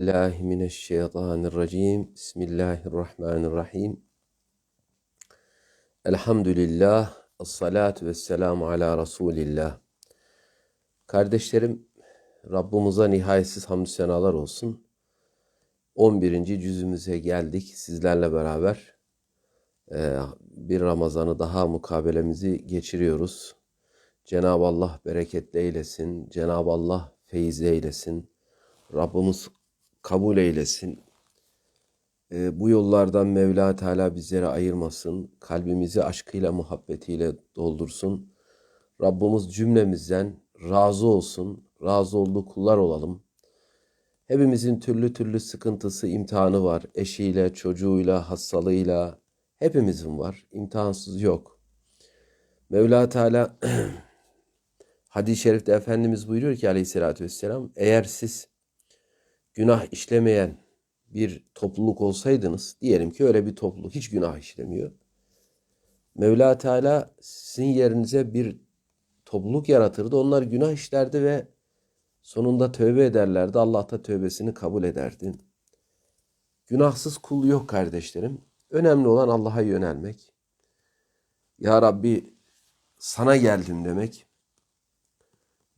الله من الشيطان الرجيم بسم الله الرحمن الرحيم الحمد لله الصلاة والسلام ala Resulillah Kardeşlerim Rabbimize nihayetsiz hamdü senalar olsun. 11. cüzümüze geldik sizlerle beraber. Ee, bir Ramazan'ı daha mukabelemizi geçiriyoruz. Cenab-ı Allah bereketli eylesin. Cenab-ı Allah feyiz eylesin. Rabbimiz kabul eylesin. Ee, bu yollardan Mevla Teala bizleri ayırmasın. Kalbimizi aşkıyla, muhabbetiyle doldursun. Rabbimiz cümlemizden razı olsun. Razı olduğu kullar olalım. Hepimizin türlü türlü sıkıntısı, imtihanı var. Eşiyle, çocuğuyla, hastalığıyla hepimizin var. İmtihansız yok. Mevla Teala hadis-i şerifte Efendimiz buyuruyor ki aleyhissalatü vesselam eğer siz günah işlemeyen bir topluluk olsaydınız, diyelim ki öyle bir topluluk hiç günah işlemiyor. Mevla Teala sizin yerinize bir topluluk yaratırdı. Onlar günah işlerdi ve sonunda tövbe ederlerdi. Allah da tövbesini kabul ederdi. Günahsız kul yok kardeşlerim. Önemli olan Allah'a yönelmek. Ya Rabbi sana geldim demek.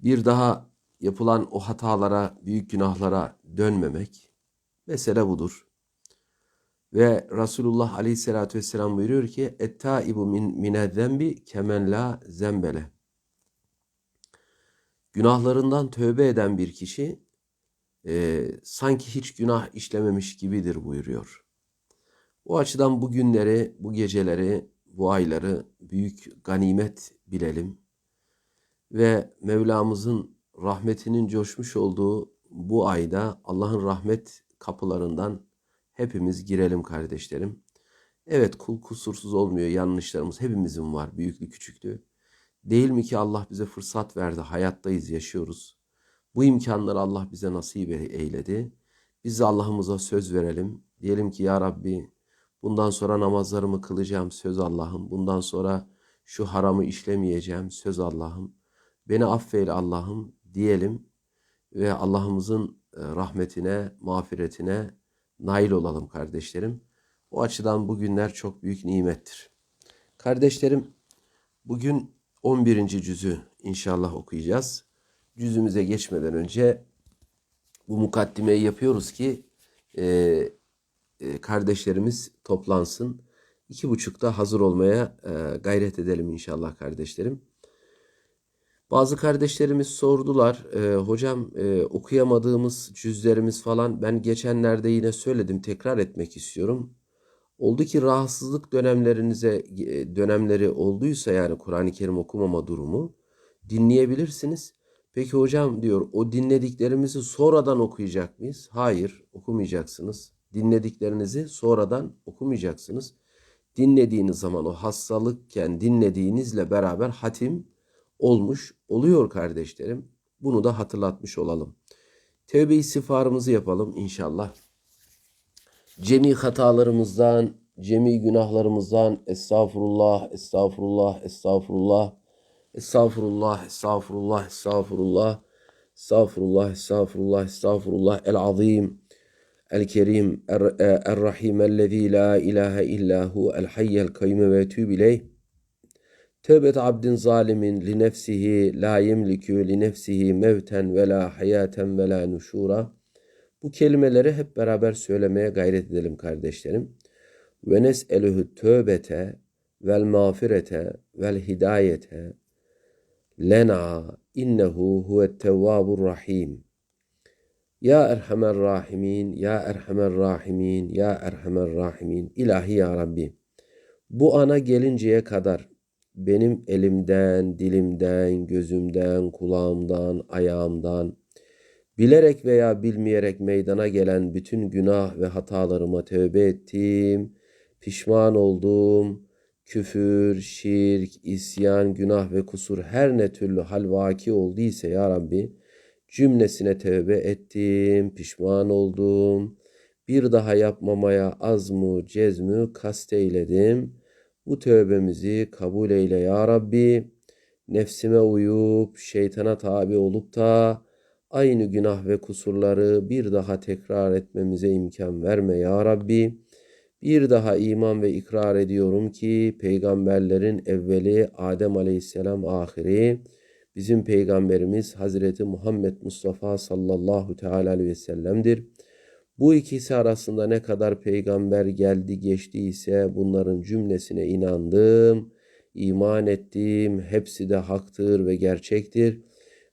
Bir daha yapılan o hatalara, büyük günahlara dönmemek. Mesele budur. Ve Resulullah Aleyhisselatü Vesselam buyuruyor ki ettaibu min minedzenbi kemen la zembele. Günahlarından tövbe eden bir kişi e, sanki hiç günah işlememiş gibidir buyuruyor. O açıdan bu günleri, bu geceleri, bu ayları büyük ganimet bilelim. Ve Mevlamızın rahmetinin coşmuş olduğu bu ayda Allah'ın rahmet kapılarından hepimiz girelim kardeşlerim. Evet kul kusursuz olmuyor. Yanlışlarımız hepimizin var. Büyüklü küçüklü. Değil mi ki Allah bize fırsat verdi. Hayattayız, yaşıyoruz. Bu imkanları Allah bize nasip eyledi. Biz de Allah'ımıza söz verelim. Diyelim ki ya Rabbi bundan sonra namazlarımı kılacağım söz Allah'ım. Bundan sonra şu haramı işlemeyeceğim söz Allah'ım. Beni affeyle Allah'ım diyelim ve Allah'ımızın e, rahmetine, mağfiretine nail olalım kardeşlerim. O açıdan bu günler çok büyük nimettir. Kardeşlerim bugün 11. cüzü inşallah okuyacağız. Cüzümüze geçmeden önce bu mukaddimeyi yapıyoruz ki e, e, kardeşlerimiz toplansın. İki buçukta hazır olmaya e, gayret edelim inşallah kardeşlerim. Bazı kardeşlerimiz sordular, e, hocam e, okuyamadığımız cüzlerimiz falan ben geçenlerde yine söyledim tekrar etmek istiyorum. Oldu ki rahatsızlık dönemlerinize e, dönemleri olduysa yani Kur'an-ı Kerim okumama durumu dinleyebilirsiniz. Peki hocam diyor o dinlediklerimizi sonradan okuyacak mıyız? Hayır okumayacaksınız. Dinlediklerinizi sonradan okumayacaksınız. Dinlediğiniz zaman o hastalıkken dinlediğinizle beraber hatim olmuş oluyor kardeşlerim. Bunu da hatırlatmış olalım. Tevbe istiğfarımızı yapalım inşallah. Cemi hatalarımızdan, cemi günahlarımızdan estağfurullah, estağfurullah, estağfurullah, estağfurullah, estağfurullah, estağfurullah, estağfurullah, estağfurullah, estağfurullah, el azim, el kerim, er rahim, ellezî la ilahe illahu, el hayyel kayyum ve etûb ileyh. Tevbet abdin zalimin li nefsihi la yemlikü li nefsihi mevten ve la hayaten ve la nuşura. Bu kelimeleri hep beraber söylemeye gayret edelim kardeşlerim. Ve nes'eluhu tövbete vel mağfirete vel hidayete lena innehu huvet tevvabur rahim. Ya Erhamer Rahimin, Ya Erhamer Rahimin, Ya Erhamer Rahimin. İlahi Ya Rabbi. Bu ana gelinceye kadar benim elimden, dilimden, gözümden, kulağımdan, ayağımdan, bilerek veya bilmeyerek meydana gelen bütün günah ve hatalarıma tövbe ettim, pişman oldum, küfür, şirk, isyan, günah ve kusur her ne türlü hal vaki olduysa ya Rabbi, cümlesine tövbe ettim, pişman oldum, bir daha yapmamaya azmu, cezmü kasteyledim.'' Bu tövbemizi kabul eyle ya Rabbi. Nefsime uyup şeytana tabi olup da aynı günah ve kusurları bir daha tekrar etmemize imkan verme ya Rabbi. Bir daha iman ve ikrar ediyorum ki peygamberlerin evveli Adem Aleyhisselam ahiri bizim peygamberimiz Hazreti Muhammed Mustafa sallallahu teala aleyhi ve sellem'dir. Bu ikisi arasında ne kadar peygamber geldi geçtiyse bunların cümlesine inandım, iman ettim, hepsi de haktır ve gerçektir.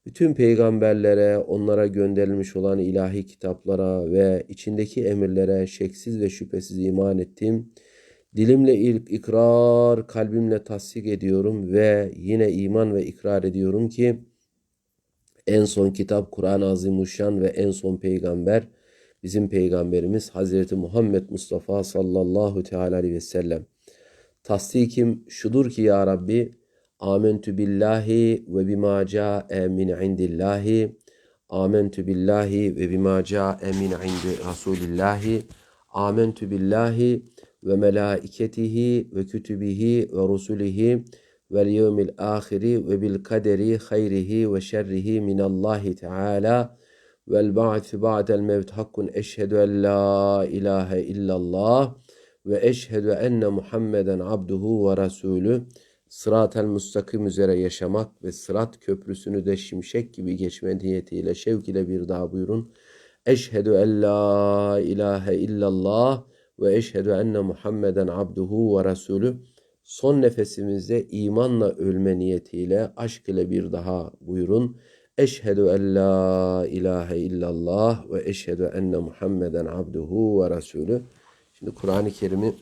Bütün peygamberlere, onlara gönderilmiş olan ilahi kitaplara ve içindeki emirlere şeksiz ve şüphesiz iman ettim. Dilimle ilk ikrar, kalbimle tasdik ediyorum ve yine iman ve ikrar ediyorum ki en son kitap Kur'an-ı Azimuşşan ve en son peygamber bizim peygamberimiz Hazreti Muhammed Mustafa sallallahu teala aleyhi ve sellem. Tasdikim şudur ki ya Rabbi Amentu billahi ve bima ca'e min indillahi. Amentu billahi ve bima ca'e min indi Rasulillahi. Amentu billahi ve melaiketihi ve kütübihi ve rusulihi vel yevmil ahiri ve bil kaderi hayrihi ve şerrihi minallahi teala vel ba'thi ba'del mevt hakkun eşhedü en la ilahe illallah ve eşhedü enne Muhammeden abduhu ve rasulü sırat-el müstakim üzere yaşamak ve sırat köprüsünü de şimşek gibi geçme niyetiyle şevk ile bir daha buyurun. Eşhedü en la ilahe illallah ve eşhedü enne Muhammeden abduhu ve rasulü. Son nefesimizde imanla ölme niyetiyle aşk ile bir daha buyurun. Eşhedü en la ilahe illallah ve eşhedü enne Muhammeden abduhu ve rasulü. Şimdi Kur'an-ı Kerim'i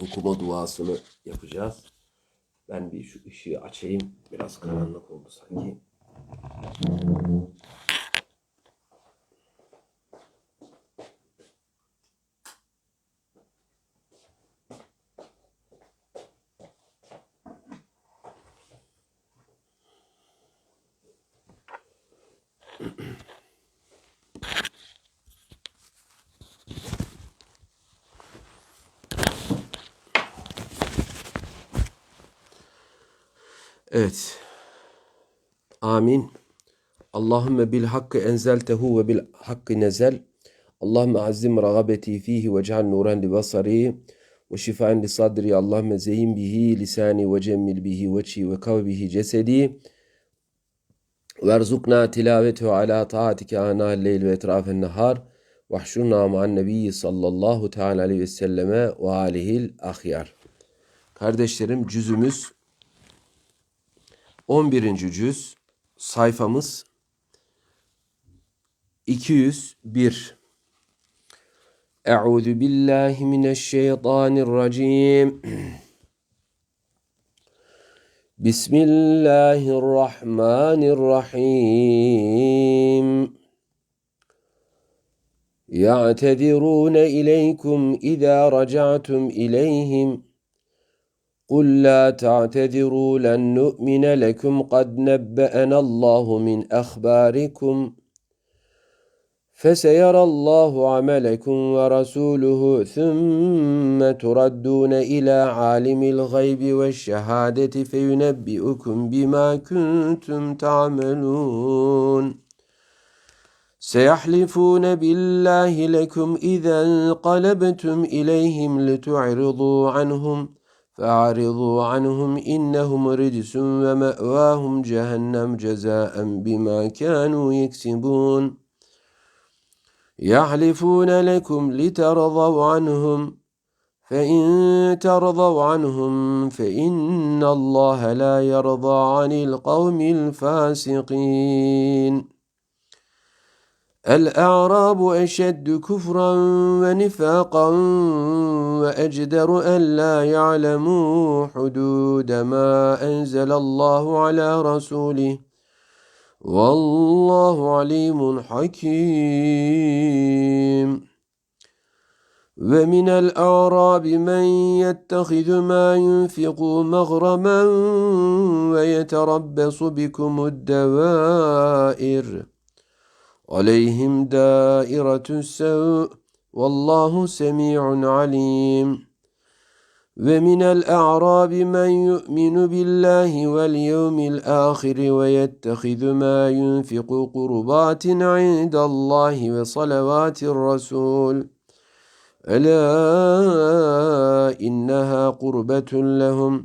okuma duasını yapacağız. Ben bir şu ışığı açayım. Biraz karanlık oldu sanki. Evet. Amin. Allahümme bil hakkı enzeltehu ve bil hakkı nezel. Allahümme azim ragabeti fihi ve ceal nuran li basari ve şifaen li sadri. Allahümme zeyin bihi lisani ve cemmil bihi veçhi ve kav bihi cesedi. Verzukna tilavetu ala taatike ana leyl ve etrafen nehar. Vahşurna ma'an nebiyyi sallallahu teala aleyhi ve selleme ve alihil ahyar. Kardeşlerim cüzümüz 11. cüz sayfamız 201 Euzu billahi mineşşeytanirracim Bismillahirrahmanirrahim يعتذرون إليكم إذا رجعتم إليهم قل لا تعتذروا لن نؤمن لكم قد نبأنا الله من أخباركم فسيرى الله عملكم ورسوله ثم تردون إلى عالم الغيب والشهادة فينبئكم بما كنتم تعملون سيحلفون بالله لكم إذا انقلبتم إليهم لتعرضوا عنهم فأعرضوا عنهم إنهم رجس ومأواهم جهنم جزاء بما كانوا يكسبون. يحلفون لكم لترضوا عنهم فإن ترضوا عنهم فإن الله لا يرضى عن القوم الفاسقين. الأعراب أشد كفرا ونفاقا وأجدر أن لا يعلموا حدود ما أنزل الله على رسوله. والله عليم حكيم. ومن الأعراب من يتخذ ما ينفق مغرما ويتربص بكم الدوائر. عليهم دائرة السوء والله سميع عليم. ومن الأعراب من يؤمن بالله واليوم الآخر ويتخذ ما ينفق قربات عند الله وصلوات الرسول. ألا إنها قربة لهم.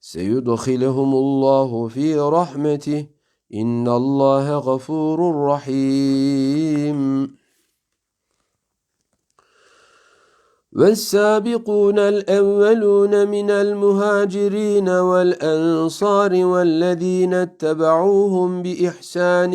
سيدخلهم الله في رحمته. إن الله غفور رحيم. والسابقون الأولون من المهاجرين والأنصار والذين اتبعوهم بإحسان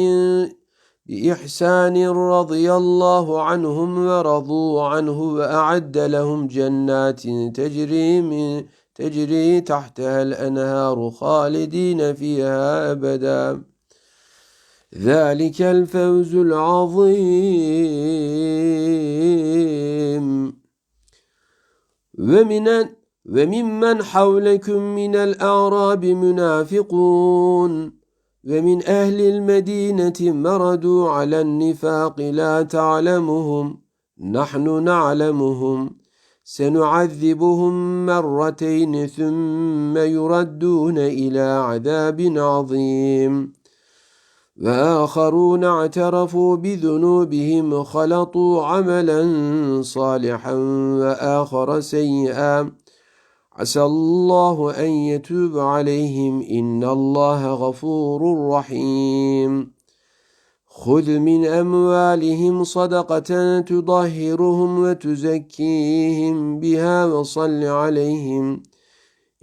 بإحسان رضي الله عنهم ورضوا عنه وأعد لهم جنات تجري من تجري تحتها الأنهار خالدين فيها أبدا. ذلك الفوز العظيم. ومن وممن حولكم من الأعراب منافقون. ومن أهل المدينة مردوا على النفاق لا تعلمهم نحن نعلمهم. سنعذبهم مرتين ثم يردون إلى عذاب عظيم. وآخرون اعترفوا بذنوبهم خلطوا عملا صالحا وآخر سيئا. عسى الله أن يتوب عليهم. إن الله غفور رحيم. خذ من أموالهم صدقة تطهرهم وتزكيهم بها وصل عليهم.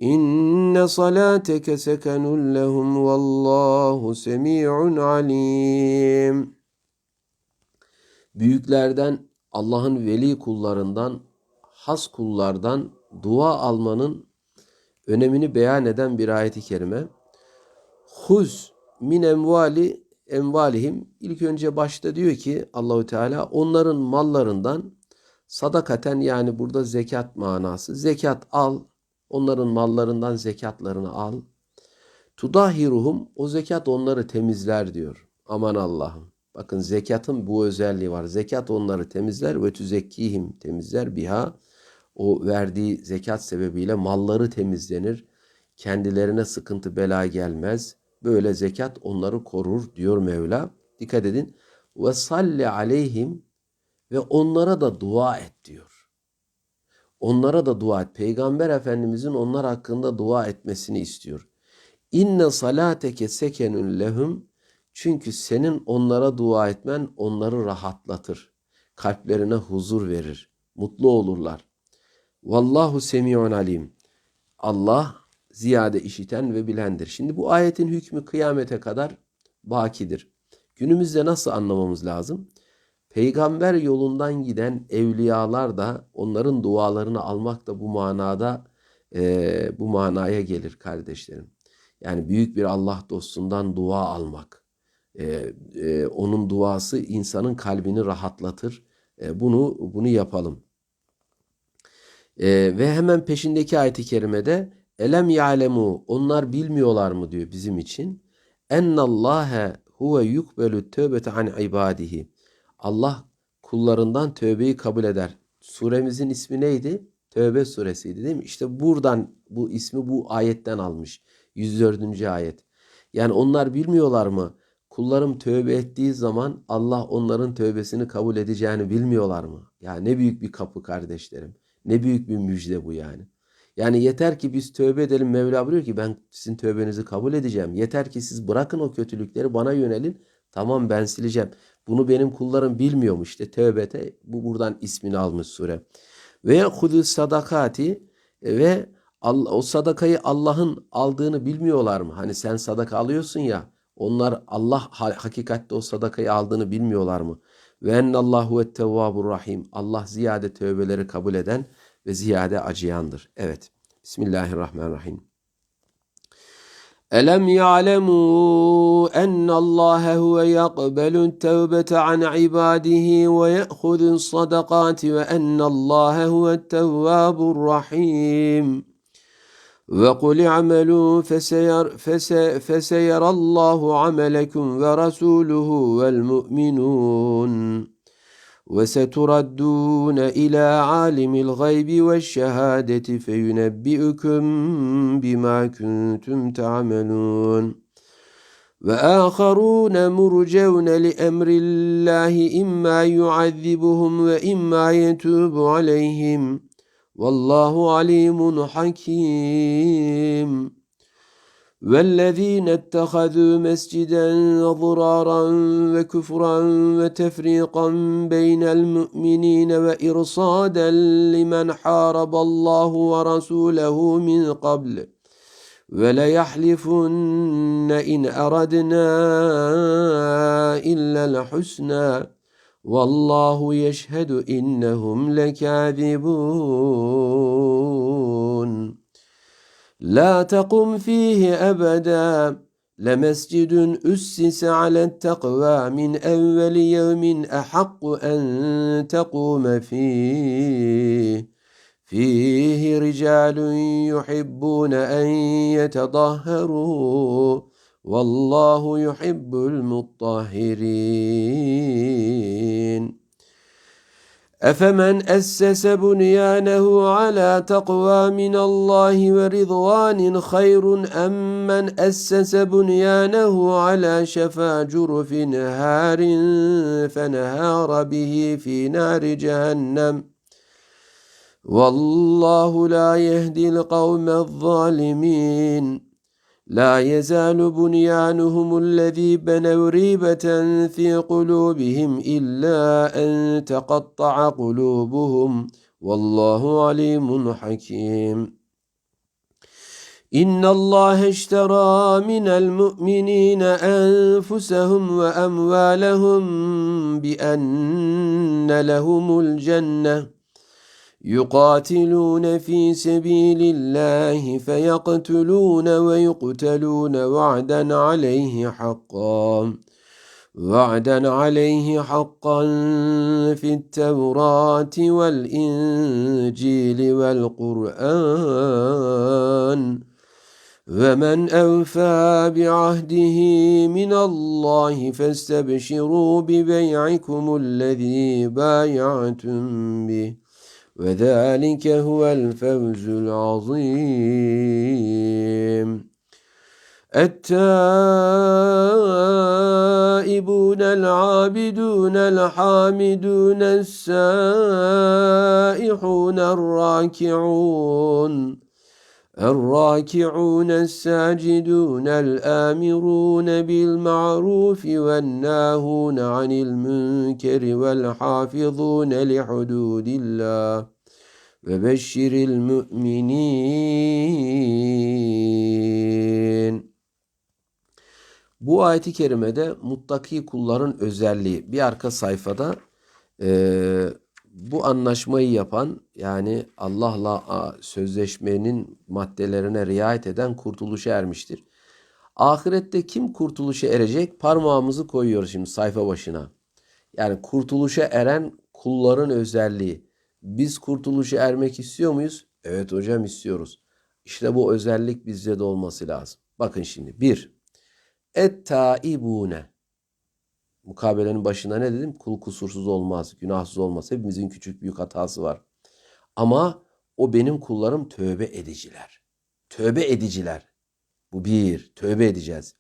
إن صلاتك سكن لهم والله سميع عليم Büyüklerden, Allah'ın veli kullarından, has kullardan dua almanın önemini beyan eden bir ayeti kerime. Huz min emvali emvalihim ilk önce başta diyor ki Allahü Teala onların mallarından sadakaten yani burada zekat manası zekat al onların mallarından zekatlarını al. Tudahiruhum o zekat onları temizler diyor. Aman Allah'ım. Bakın zekatın bu özelliği var. Zekat onları temizler. Ve tüzekkihim temizler. Biha o verdiği zekat sebebiyle malları temizlenir. Kendilerine sıkıntı bela gelmez. Böyle zekat onları korur diyor Mevla. Dikkat edin. Ve salli aleyhim ve onlara da dua et diyor. Onlara da dua et. Peygamber Efendimizin onlar hakkında dua etmesini istiyor. İnne salateke sekenun lehum çünkü senin onlara dua etmen onları rahatlatır. Kalplerine huzur verir. Mutlu olurlar. Vallahu semiun alim. Allah ziyade işiten ve bilendir. Şimdi bu ayetin hükmü kıyamete kadar bakidir. Günümüzde nasıl anlamamız lazım? Peygamber yolundan giden evliyalar da onların dualarını almak da bu manada e, bu manaya gelir kardeşlerim. Yani büyük bir Allah dostundan dua almak. E, e, onun duası insanın kalbini rahatlatır. E, bunu bunu yapalım. E, ve hemen peşindeki ayet-i kerimede Elem ya'lemu onlar bilmiyorlar mı diyor bizim için. Ennallâhe huve yukbelu tövbete an ibadihi. Allah kullarından tövbeyi kabul eder. Suremizin ismi neydi? Tövbe suresiydi değil mi? İşte buradan bu ismi bu ayetten almış. 104. ayet. Yani onlar bilmiyorlar mı? Kullarım tövbe ettiği zaman Allah onların tövbesini kabul edeceğini bilmiyorlar mı? Ya ne büyük bir kapı kardeşlerim. Ne büyük bir müjde bu yani. Yani yeter ki biz tövbe edelim. Mevla buyuruyor ki ben sizin tövbenizi kabul edeceğim. Yeter ki siz bırakın o kötülükleri bana yönelin. Tamam ben sileceğim. Bunu benim kullarım bilmiyormuş. İşte tövbete bu buradan ismini almış sure. Ve hudü sadakati ve o sadakayı Allah'ın aldığını bilmiyorlar mı? Hani sen sadaka alıyorsun ya onlar Allah hakikatte o sadakayı aldığını bilmiyorlar mı? Ve ennallahu et tevvabur rahim. Allah ziyade tövbeleri kabul eden ve ziyade acıyandır. Evet. Bismillahirrahmanirrahim. Elem ya'lemu ennallaha huve yakbelu tevbete an ibadihi ve ye'khudun sadakati ve ennallaha huve tevvabur rahim. Ve kul i'melû feseyer, fese, feseyerallahu amelekum ve rasuluhu vel mu'minun. وستردون إلى عالم الغيب والشهادة فينبئكم بما كنتم تعملون وآخرون مرجون لأمر الله إما يعذبهم وإما يتوب عليهم والله عليم حكيم والذين اتخذوا مسجدا ضرارا وكفرا وتفريقا بين المؤمنين وإرصادا لمن حارب الله ورسوله من قبل وليحلفن إن أردنا إلا الحسنى والله يشهد إنهم لكاذبون لا تقم فيه أبدا. لمسجد أسس على التقوى من أول يوم أحق أن تقوم فيه. فيه رجال يحبون أن يتطهروا والله يحب المطهرين. أفمن أسس بنيانه على تقوى من الله ورضوان خير أم من أسس بنيانه على شفا جرف هار فنهار به في نار جهنم؟ والله لا يهدي القوم الظالمين. لا يزال بنيانهم الذي بنوا ريبة في قلوبهم إلا أن تقطع قلوبهم. والله عليم حكيم. إن الله اشترى من المؤمنين أنفسهم وأموالهم بأن لهم الجنة. يقاتلون في سبيل الله فيقتلون ويقتلون وعدا عليه حقا. وعدا عليه حقا في التوراة والإنجيل والقرآن. ومن أوفى بعهده من الله فاستبشروا ببيعكم الذي بايعتم به. وذلك هو الفوز العظيم. التائبون العابدون الحامدون السائحون الراكعون الراكعون الساجدون الآمرون بالمعروف والناهون عن المنكر والحافظون لحدود الله وبشر المؤمنين Bu ayeti kerimede muttaki kulların özelliği bir arka sayfada e, bu anlaşmayı yapan yani Allah'la sözleşmenin maddelerine riayet eden kurtuluşa ermiştir. Ahirette kim kurtuluşa erecek? Parmağımızı koyuyoruz şimdi sayfa başına. Yani kurtuluşa eren kulların özelliği. Biz kurtuluşa ermek istiyor muyuz? Evet hocam istiyoruz. İşte bu özellik bizde de olması lazım. Bakın şimdi. Bir, et-taibune. Mukabelenin başına ne dedim? Kul kusursuz olmaz, günahsız olmaz. Hepimizin küçük büyük hatası var. Ama o benim kullarım tövbe ediciler. Tövbe ediciler. Bu bir, tövbe edeceğiz.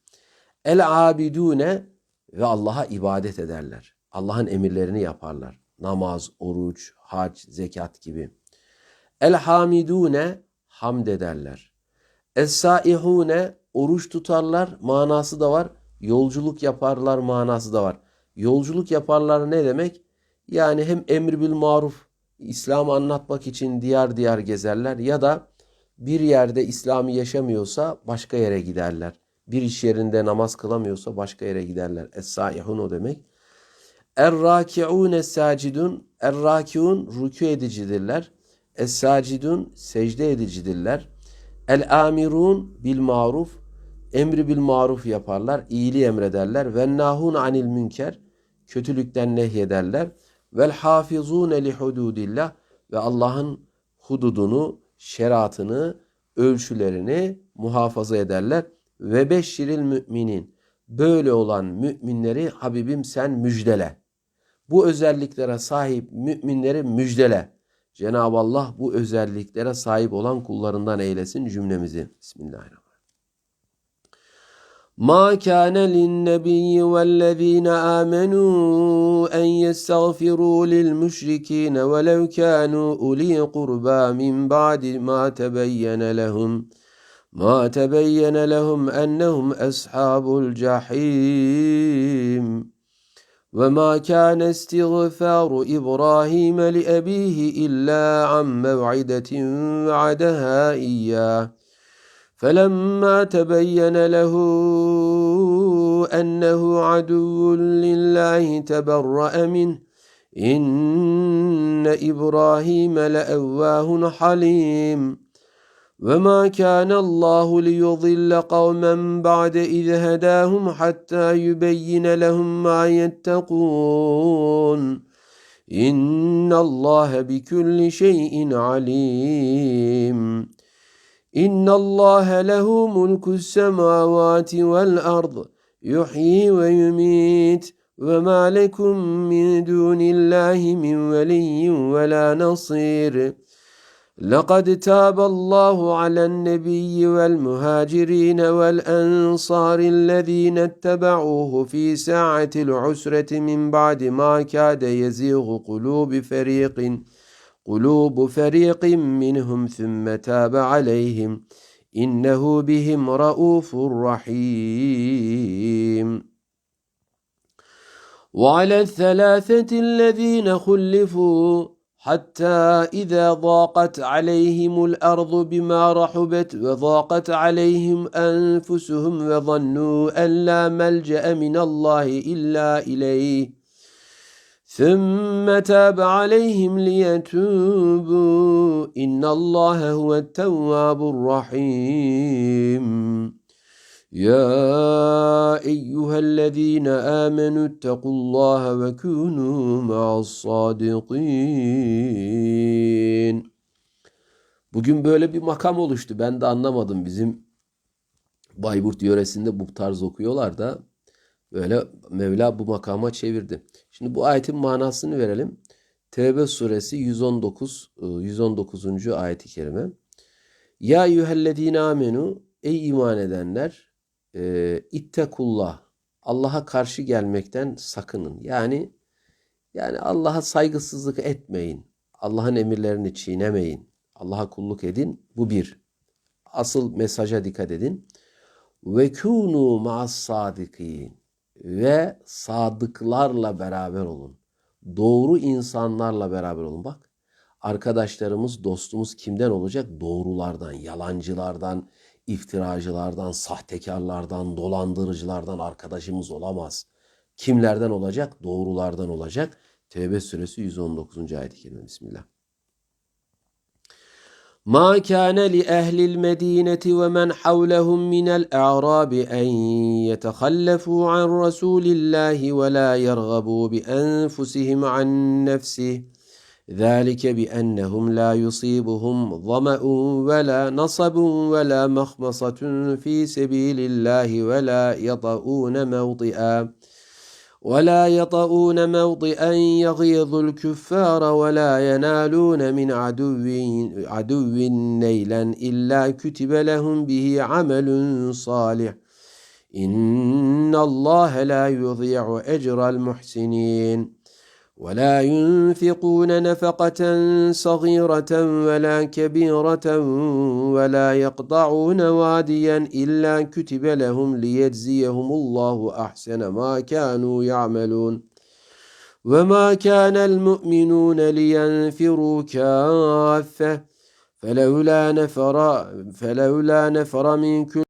El abidune ve Allah'a ibadet ederler. Allah'ın emirlerini yaparlar. Namaz, oruç, hac, zekat gibi. El hamidune hamd ederler. Es saihune oruç tutarlar manası da var yolculuk yaparlar manası da var. Yolculuk yaparlar ne demek? Yani hem emri bil maruf İslam'ı anlatmak için diyar diyar gezerler ya da bir yerde İslam'ı yaşamıyorsa başka yere giderler. Bir iş yerinde namaz kılamıyorsa başka yere giderler. Es-saihun o demek. Er-raki'un es-sacidun. Er-raki'un rükû edicidirler. Es-sacidun secde edicidirler. El-amirun bil maruf Emri bil maruf yaparlar, iyiliği emrederler. Ve nahun anil münker, kötülükten nehyederler. Vel hafizune li hududillah ve Allah'ın hududunu, şeriatını, ölçülerini muhafaza ederler. Ve beşşiril müminin. Böyle olan müminleri Habibim sen müjdele. Bu özelliklere sahip müminleri müjdele. Cenab-ı Allah bu özelliklere sahip olan kullarından eylesin cümlemizi. Bismillahirrahmanirrahim. ما كان للنبي والذين آمنوا أن يستغفروا للمشركين ولو كانوا أولي قربى من بعد ما تبين لهم ما تبين لهم أنهم أصحاب الجحيم. وما كان استغفار إبراهيم لأبيه إلا عن موعدة وعدها إياه. فلما تبين له أنه عدو لله تبرأ منه إن إبراهيم لأواه حليم وما كان الله ليضل قوما بعد إذ هداهم حتى يبين لهم ما يتقون إن الله بكل شيء عليم إن الله له ملك السماوات والأرض يحيي ويميت وما لكم من دون الله من ولي ولا نصير. لقد تاب الله على النبي والمهاجرين والأنصار الذين اتبعوه في ساعة العسرة من بعد ما كاد يزيغ قلوب فريق. قلوب فريق منهم ثم تاب عليهم. إنه بهم رؤوف رحيم. وعلى الثلاثة الذين خلفوا حتى إذا ضاقت عليهم الأرض بما رحبت وضاقت عليهم أنفسهم وظنوا أن لا ملجأ من الله إلا إليه. ثم تاب عليهم ليتوبوا إن الله هو التواب الرحيم يا أيها الذين آمنوا اتقوا الله وكونوا مع الصادقين Bugün böyle bir makam oluştu. Ben de anlamadım. Bizim Bayburt yöresinde bu tarz okuyorlar da böyle Mevla bu makama çevirdi. Şimdi bu ayetin manasını verelim. Tevbe suresi 119 119. ayeti kerime. Ya eyyühellezine amenu ey iman edenler e, ittekullah Allah'a karşı gelmekten sakının. Yani yani Allah'a saygısızlık etmeyin. Allah'ın emirlerini çiğnemeyin. Allah'a kulluk edin. Bu bir. Asıl mesaja dikkat edin. Ve kunu ma'as sadikin ve sadıklarla beraber olun. Doğru insanlarla beraber olun. Bak arkadaşlarımız, dostumuz kimden olacak? Doğrulardan, yalancılardan, iftiracılardan, sahtekarlardan, dolandırıcılardan arkadaşımız olamaz. Kimlerden olacak? Doğrulardan olacak. Tevbe suresi 119. ayet-i kerime. Bismillah. ما كان لأهل المدينة ومن حولهم من الأعراب أن يتخلفوا عن رسول الله ولا يرغبوا بأنفسهم عن نفسه. ذلك بأنهم لا يصيبهم ظمأ ولا نصب ولا مخمصة في سبيل الله ولا يطؤون موطئا. ولا يطؤون موطئا يغيظ الكفار ولا ينالون من عدو عدو نيلا إلا كتب لهم به عمل صالح. إن الله لا يضيع أجر المحسنين. ولا ينفقون نفقة صغيرة ولا كبيرة ولا يقطعون واديا إلا كتب لهم ليجزيهم الله أحسن ما كانوا يعملون. وما كان المؤمنون لينفروا كافة فلولا نفر فلولا نفر من كل